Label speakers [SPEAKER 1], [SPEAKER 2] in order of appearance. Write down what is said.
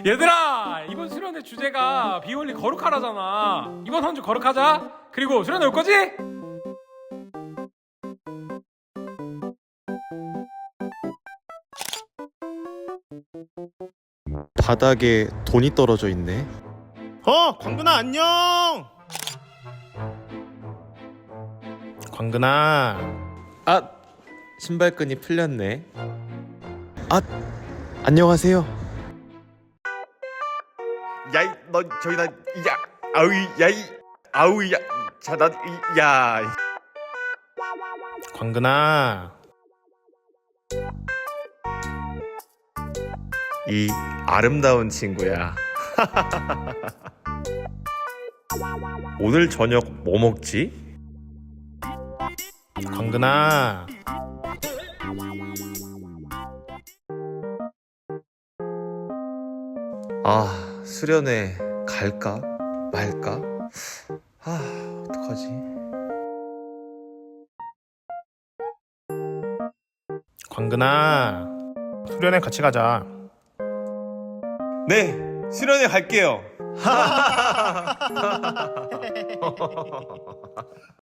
[SPEAKER 1] 얘들아 이번 수련회 주제가 비올리 거룩하라잖아 이번 한 주 거룩하자 그리고 수련회 올 거지?
[SPEAKER 2] 바닥에 돈이 떨어져 있네.
[SPEAKER 3] 어, 광근아 안녕. 광근아,
[SPEAKER 2] 아, 신발끈이 풀렸네. 아, 안녕하세요.
[SPEAKER 4] 야이 너 저기 나 야 아우 야이 아우 야자나야
[SPEAKER 3] 광근아.
[SPEAKER 4] 이 아름다운 친구야. 오늘 저녁 뭐 먹지?
[SPEAKER 3] 광근아.
[SPEAKER 2] 아, 수련회 갈까 말까? 아, 어떡하지?
[SPEAKER 3] 광근아. 수련회 같이 가자.
[SPEAKER 4] 네 수련회 갈게요.